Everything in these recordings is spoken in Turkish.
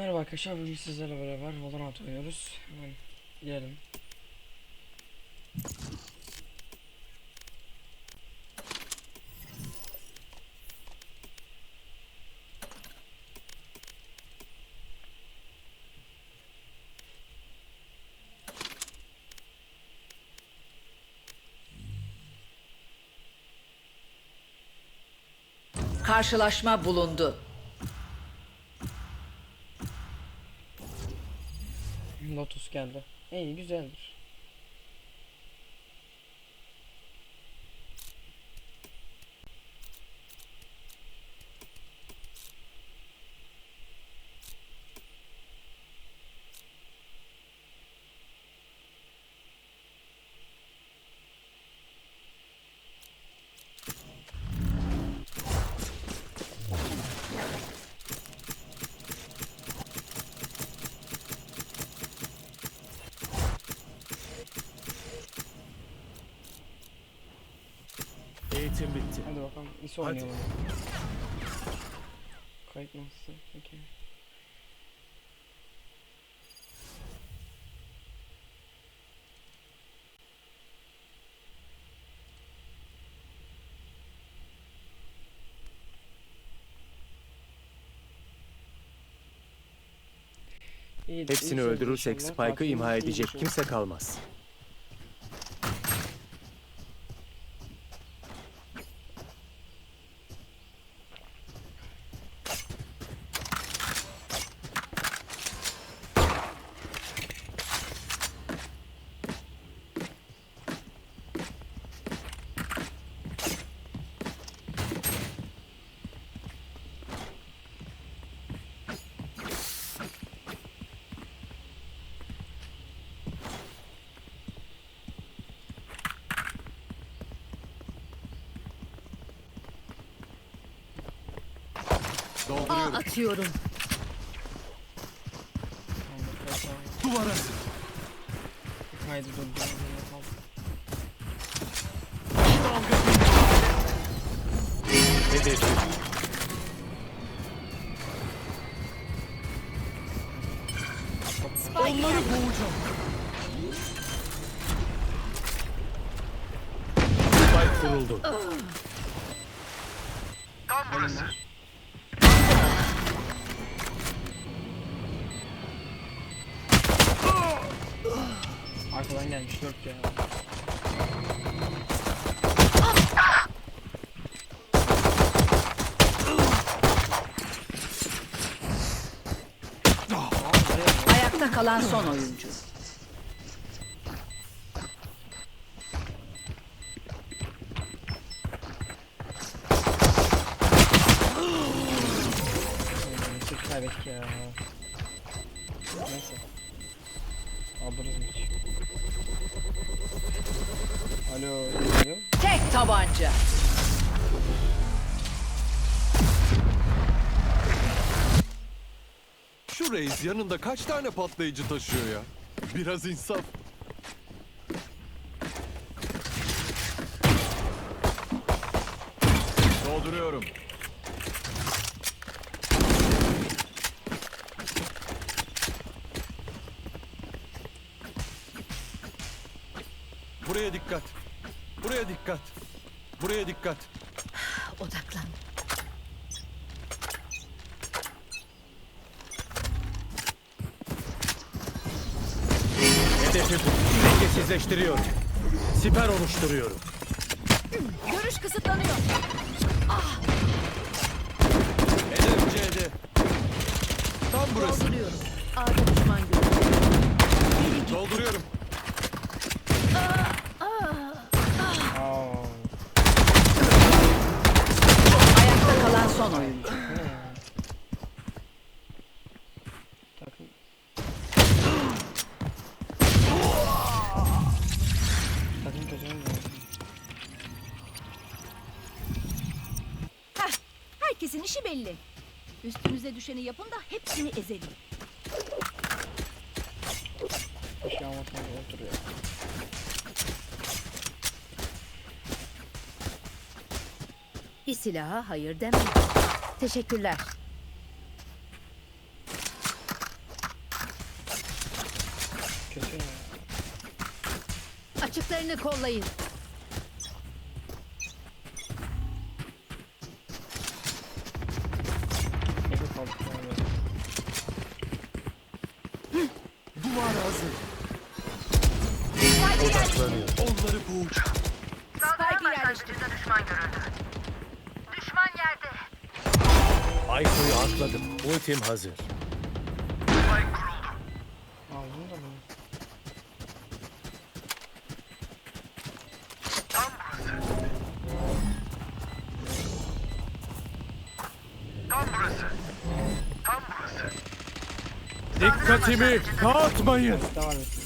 Merhaba arkadaşlar bugün sizlerle beraber Valorant oynuyoruz. Hemen girelim. Karşılaşma bulundu. Lotus geldi. İyi güzeldir. Eğitim bitti. ISO Hadi. oynayalım. Kayıt nasıl? İyi, Hepsini öldürürsek. Spike'ı imha edecek kimse kalmaz. A atıyorum. Duvara. Kaydı durdu. Hedefi. Onları boğacağım. Spike kuruldu. Arkadan gelmiş 4 ya. Ayakta kalan son oyuncu. Şu reis yanında kaç tane patlayıcı taşıyor ya? Biraz insaf. Dolduruyorum. Buraya dikkat. Buraya dikkat. Buraya dikkat. Dengesizleştiriyorum. Siper oluşturuyorum. Görüş kısıtlanıyor. Hedef C'de. Tam burası. Dolduruyorum. Ağda düşman görüyorum. Dolduruyorum. düşeni yapın da hepsini ezelim. Bir silaha hayır demem. Teşekkürler. Açıklarını kollayın. Atladım. Ultim hazır. Aldın da mı? Dikkatimi dağıtmayın. Devam et.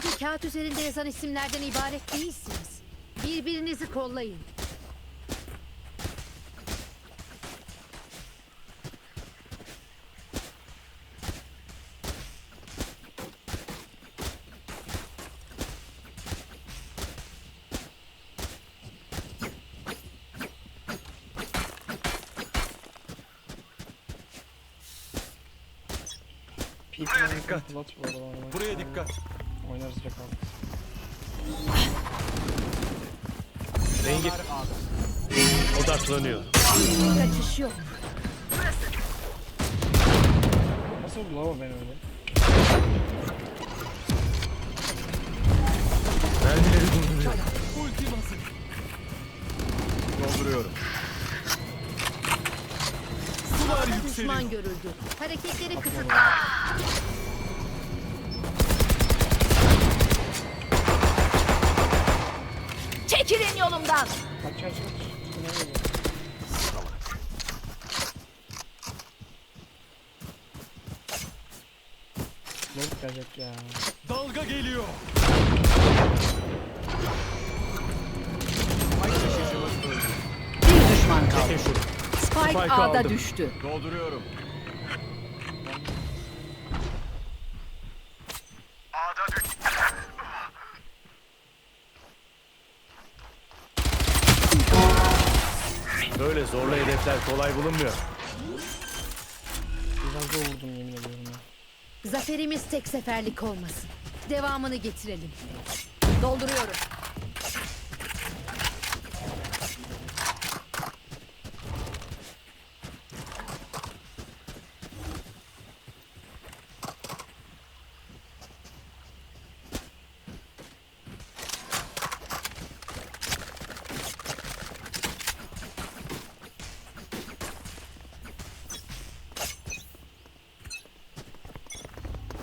Sadece kağıt üzerinde yazan isimlerden ibaret değilsiniz. Birbirinizi kollayın. Buraya dikkat. Buraya dikkat. Oynarız direkt abi. Rengi odaklanıyor. Kaçış yok. Nasıl vurdu lan o beni öyle? Mermileri durduruyor. Ultim hazır. Dolduruyorum. Sular yükseliyor. düşman görüldü. Hareketleri kısıtla. Çekilin yolumdan. Kaç kaç kaç. Üstüne geliyor. Lord gelecek ya. Dalga geliyor. Bir düşman kaldı. Spike, Spike A'da aldım. düştü. Dolduruyorum. Zorlu hedefler kolay bulunmuyor. Biraz da vurdum yemin ediyorum ya. Zaferimiz tek seferlik olmasın. Devamını getirelim. Dolduruyorum.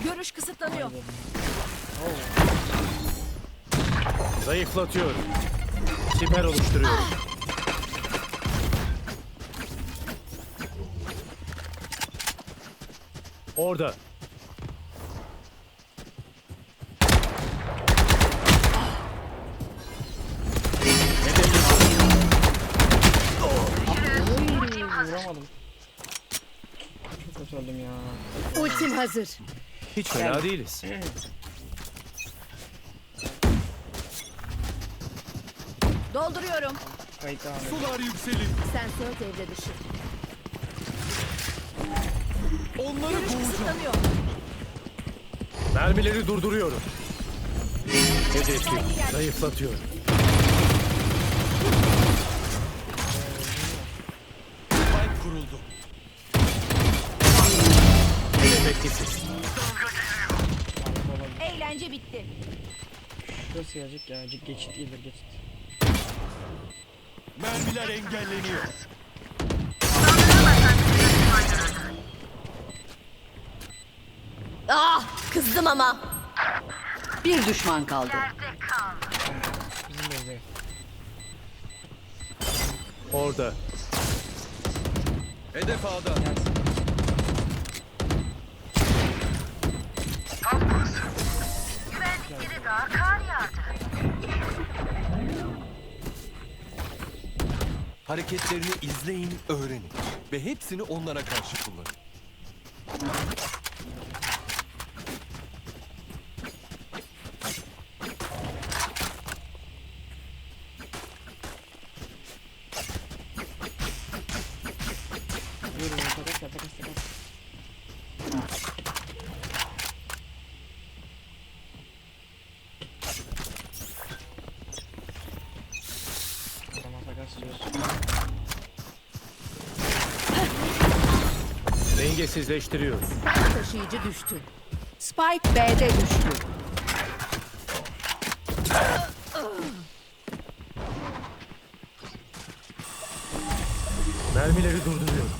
Görüş kısıtlanıyor. Zayıflatıyorum. Siper oluşturuyorum. Orada. Vuramadım. Çok kötü ya. Ultim hazır. Hiç fena değiliz. Dolduruyorum. Kayıt abi. Sular yükseliyor. Sensör devre dışı. Onları Görüş boğacağım. kısıtlanıyor. Mermileri durduruyorum. Hedefi zayıflatıyorum. Spike kuruldu. Hedef etkisiz. Eğlence bitti. Şurası gelecek ya. Ge- Geçit gelir geçit. Mermiler engelleniyor. Ah kızdım ama. Bir düşman kaldı. Bizim de evde. Orada. Hedef A'da. Gelsin. Hareketlerini izleyin, öğrenin. Ve hepsini onlara karşı kullanın. takas takas. Tamam takas diyorsun. Dengesizleştiriyoruz. Taşıyıcı düştü. Spike B'de düştü. Mermileri durduruyorum.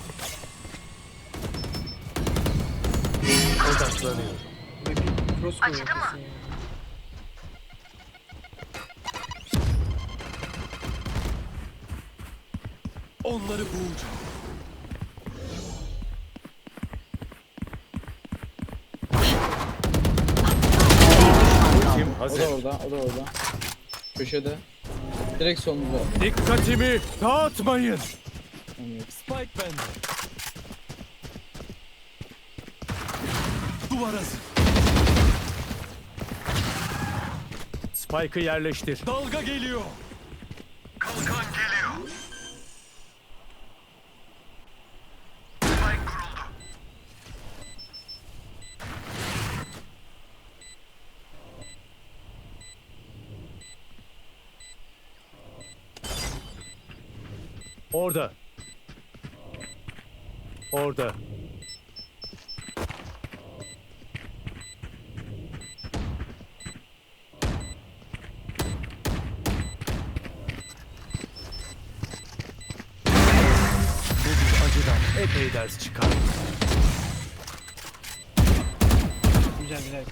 Odaklanıyorum. Ve bir orada, o da orada. Köşede. Direkt solumuzda. Dikkatimi dağıtmayın. Spike bende. Duvar hazır. Spike'ı yerleştir. Dalga geliyor. Orada. Orada. Epey ders çıkar. Güzel güzel.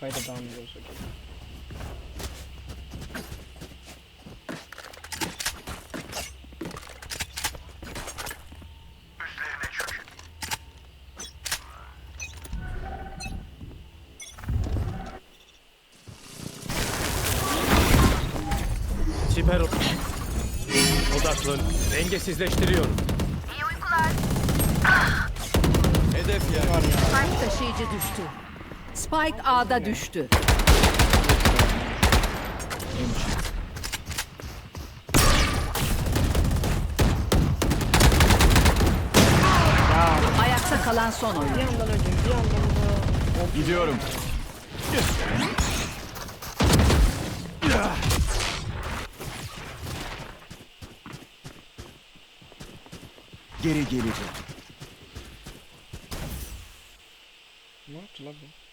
Kayda devam ediyoruz Dengesizleştiriyorum. Hedef yer. Spike taşıyıcı düştü. Spike A'da düştü. Ayakta kalan son oyun. Bir yandan önce bir yandan da Gidiyorum. Geri geleceğim. ne yaptı lan bu?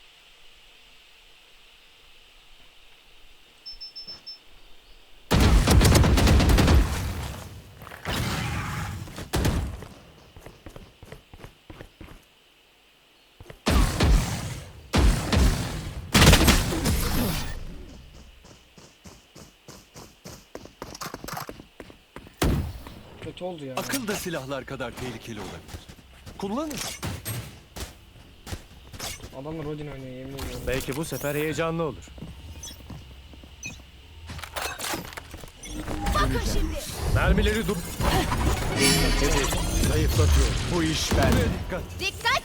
Kötü oldu ya. Akıl da silahlar kadar tehlikeli olabilir. Kullanın. Adamlar Odin oynuyor yemin ediyorum. Belki bu sefer heyecanlı olur. Bakın şimdi. Mermileri dur. Zayıflatıyor. Bu iş. Dikkat. Dikkat dikkat.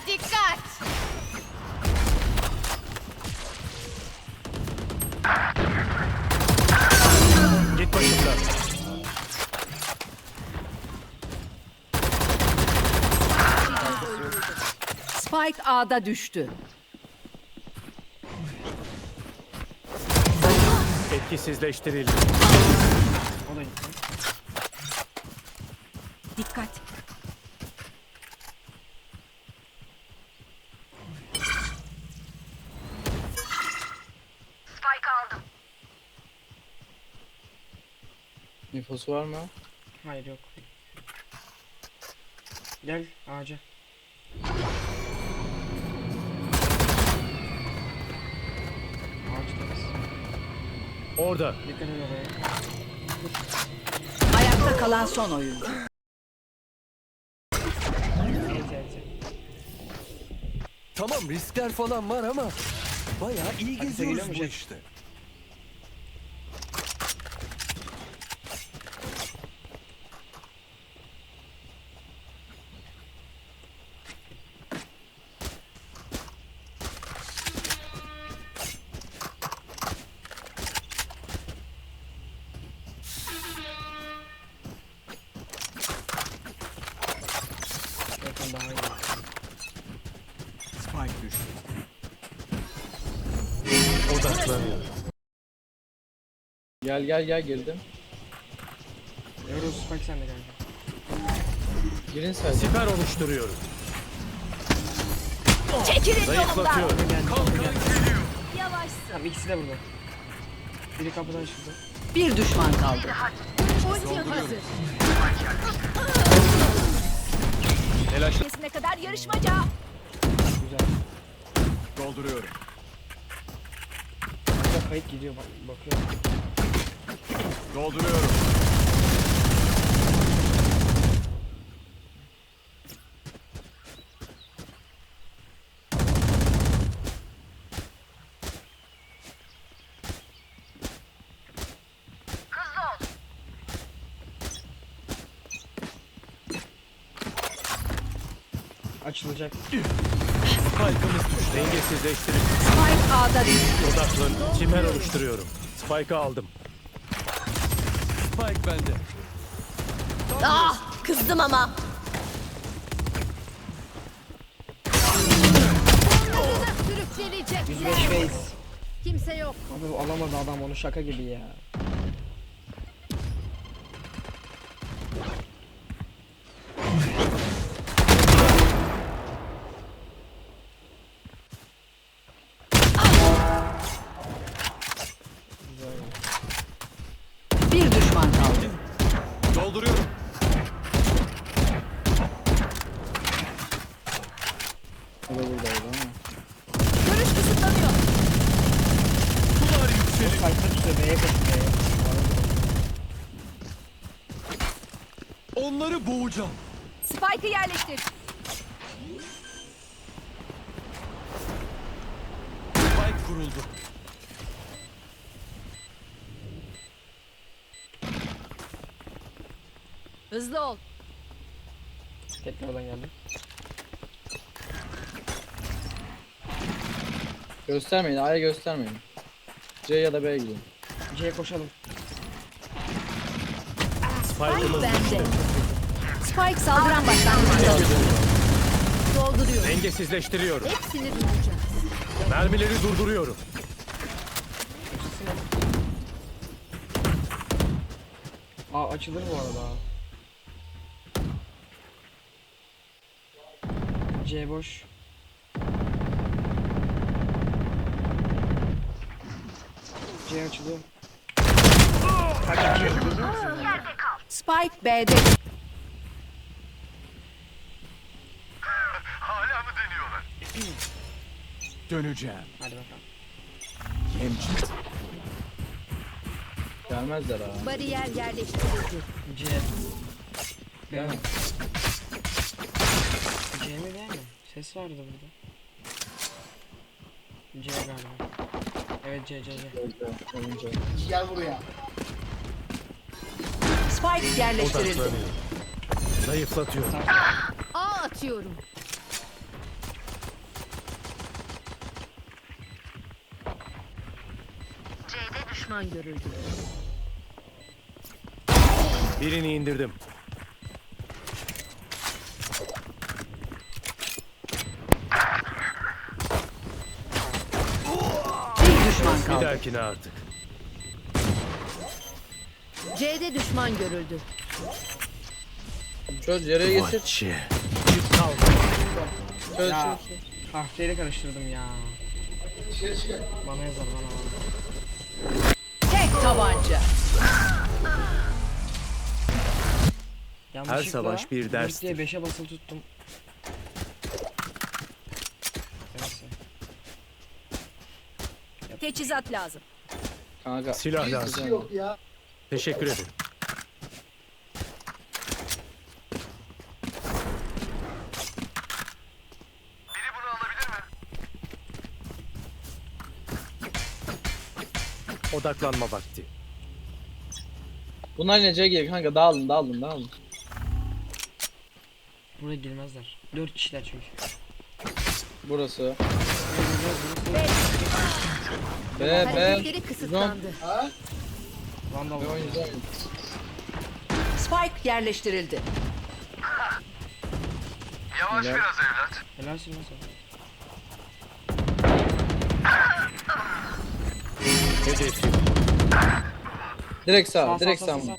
Spike A'da düştü. Etkisizleştirildi. Dikkat. Infosu var mı? Hayır yok. Gel ağaca. Orada. Ayakta kalan son oyuncu. Tamam riskler falan var ama bayağı iyi geziyoruz bu işte. Gel gel gel girdim. Euro Spike sende kanka. Girin sadece. Siper oluşturuyorum. Çekilin yolumdan. Zayıflatıyorum. Yavaş. Tamam ikisi de burada. Biri kapıdan çıktı. Bir düşman kaldı. Ultim hazır. Telaşla. Kesine kadar yarışmaca. Güzel. Dolduruyorum. Kanka kayıt gidiyor bak bakıyorum. Dolduruyorum. Açılacak. Spike'ımız düştü. Dengesizleştirin. Spike A'da düştü. Odaklan. Siper oluşturuyorum. Spike'ı aldım. Spike bende. Ah kızdım ama. Sonlarına sürüklenecekler. 105 base. Kimse yok. Abi alamadı adam onu şaka gibi ya. Bir düşman kaldı. Dolduruyorum. O da buradaydı ama. Görüş kısıtlanıyor. Kayıtta tutuyor B'ye koşuyor B'ye. Onları boğacağım. Spike'ı yerleştir. Spike kuruldu. Hızlı ol. Tekrardan geldim. Göstermeyin. A'ya göstermeyin. C ya da B'ye gidin. C'ye koşalım. Spike'ımız Bende. Spike saldıran başlangıçta. Dolduruyor. Dengesizleştiriyorum. Hepsini duyacağız. Mermileri durduruyorum. Aa açılır bu arada. C boş. C açılıyor. Spike B'de. Döneceğim. Hadi bakalım. Hemşire. Gelmezler ha. Bariyer yerleştirildi. C. Mi? C mi B mi? Ses vardı burada. C galiba. Evet C C C. Önce. Spike yerleştirildi. Zayıflatıyorum. A atıyorum. Düşman görüldü. Birini indirdim. Bir düşman Bir kaldı. dahakine artık. C'de düşman görüldü. Çöz yere getir. Maçı. Çöz Ya. çöz. Harfleri karıştırdım ya. Bana yazar bana bana. Tabanca. Yanlışlıkla savaş bir derstir. diye 5'e basılı tuttum. Neyse. Teçhizat lazım. Kanka. Silah lazım. Güzel. Teşekkür ederim. Odaklanma vakti. Bunlar yine C geliyor kanka dağılın dağılın dağılın. Buraya girmezler. 4 kişiler çünkü. Burası. B B. Hareketleri kısıtlandı. Vandal var. Spike yerleştirildi. Helal. Helalsin lan sen. Hedefim. Direkt sağ, Sağ, direkt sağ, sağ. sağ.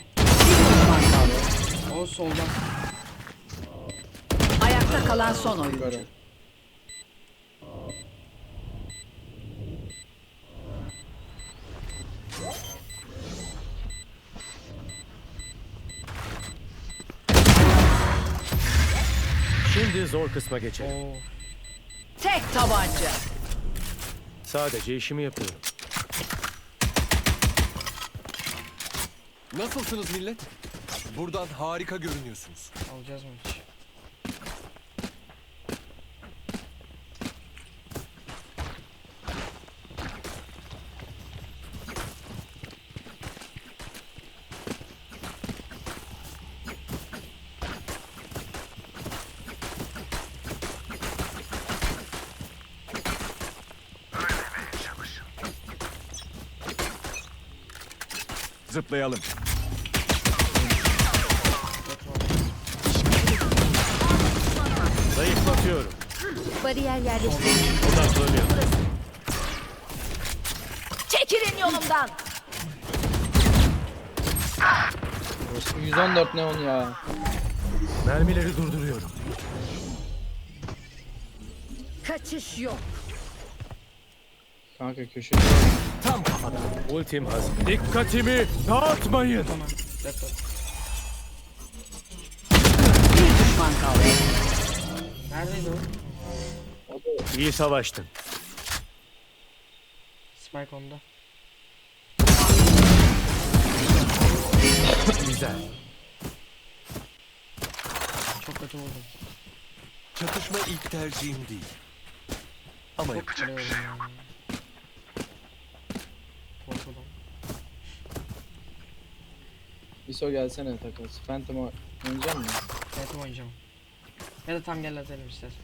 O soldan. Ayakta kalan son oyuncu. Böyle. Şimdi zor kısma geçelim. Oo. Tek tabanca. Sadece işimi yapıyorum. Nasılsınız millet? Buradan harika görünüyorsunuz. Alacağız maç. Zıplayalım. Bariyer yerleştirildi. Odaklanıyorum. Çekilin yolumdan. Burası 114 neon ya. Mermileri durduruyorum. Kaçış yok. Kanka köşede. Tam kafadan. Ultim hazır. Dikkatimi dağıtmayın. Bir düşman kaldı. Neredeydi o? İyi savaştın. Spike onda. Güzel. Çok kötü vurdum. Çatışma ilk tercihim değil. Ama Çok kere vurdum ya. Korkudan. İso gelsene takas. Phantom oynayacak mısın? Evet oynayacağım. Ya da tam gel atalım istersen.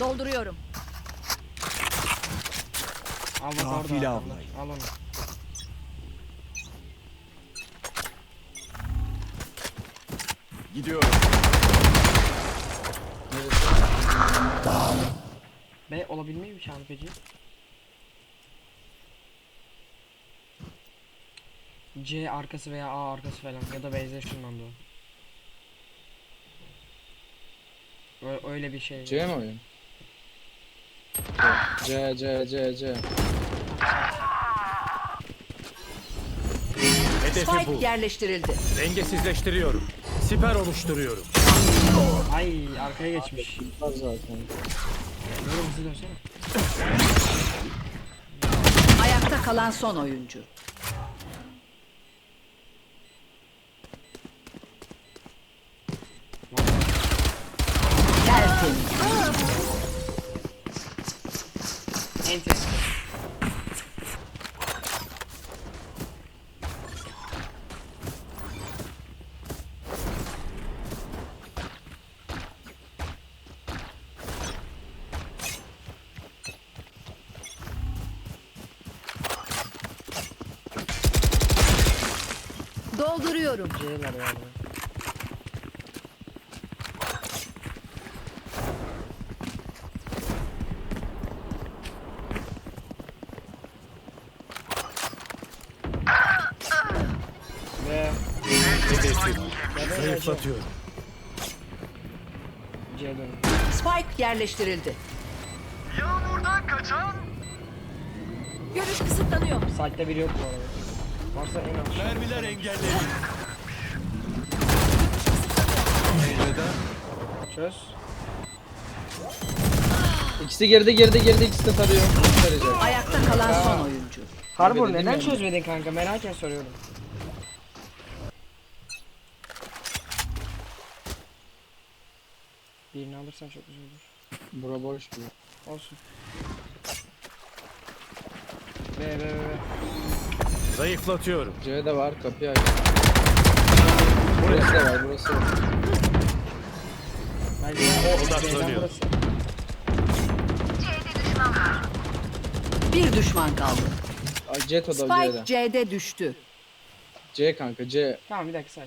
Dolduruyorum. Al bak orada. Al onu. gidiyorum. B olabilmeyi mi peki? C arkası veya A arkası falan ya da B'de şundan da Öyle bir şey. C mi oyun? C, C, C, C. Hedefi Spike bu. yerleştirildi. Dengesizleştiriyorum. Siper oluşturuyorum. Ay arkaya geçmiş. Var zaten. Böyle hızlı dönsene. Ayakta kalan son oyuncu. C'ler yani. Ve. Zayıflatıyorum. Spike yerleştirildi. Görüş kısıtlanıyor. Site'de biri yok bu arada. Varsa en aşağı. Mermiler Çöz. İkisi geride geride geride ikisi de tarıyor. Tarayacak. Ayakta kalan son oyuncu. Harbor neden ya. çözmedin kanka merak et soruyorum. Birini alırsan çok güzel olur. Bura boş gibi. Olsun. Be be be be. Zayıflatıyorum. C de var kapıyı aç. Burası da var burası da var. Odaklanıyor. Bir düşman kaldı. Aa, Jet o da Spike C'de. C'de düştü. C kanka C. Tamam bir dakika say.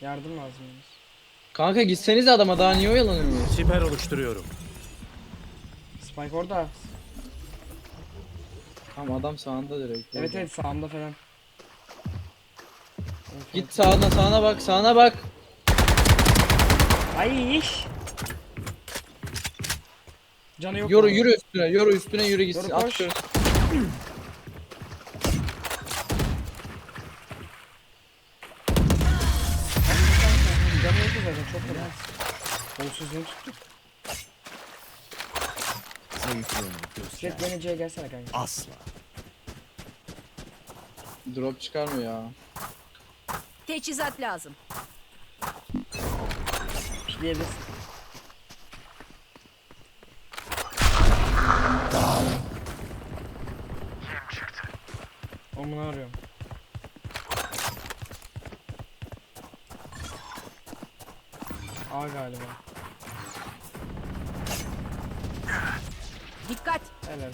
Yardım lazım yalnız. Kanka gitseniz adama daha niye oyalanıyorsunuz? Siper oluşturuyorum. Spike orada. Tamam adam sağında direkt. Evet evet sağımda falan. Git sağına sağına bak sağına bak. Ay. Canı yok. Yoru yürü üstüne yürü üstüne yürü gitsin. Yoru At koş. şunu. Canı yok zaten çok kolay. Kolsuzluğunu tuttuk. Jet beni C'ye gelsene kanka. Asla. Drop çıkarmıyor ya. Teçhizat lazım. Pişleyebilirsin. Omunu arıyorum. A galiba.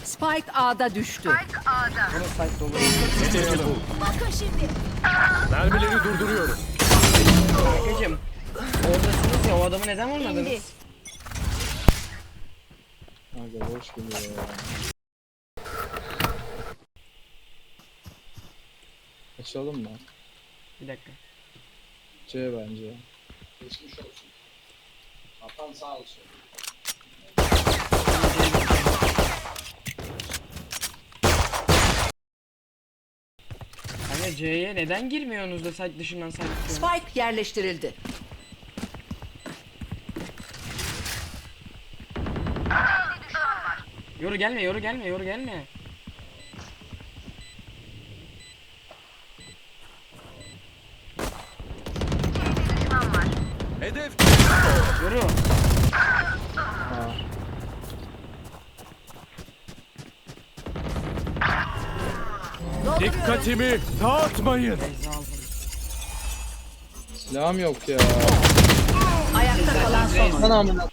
Spike A'da düştü. Bunun site dolu. Bakın şimdi. Mermileri durduruyorum. Kankacım. Oradasınız ya o adamı neden vurmadınız? Kanka boş geliyor ya. Açalım mı? Bir dakika. C bence. Geçmiş olsun. Atan sağ olsun. C'ye neden girmiyorsunuz da site dışından site? Spike yerleştirildi. Yoru gelme yoru gelme yoru gelme. Hedef Yoru. Aa. Dikkatimi dağıtmayın. Silahım yok ya. Ayakta kalan son. Lan amına.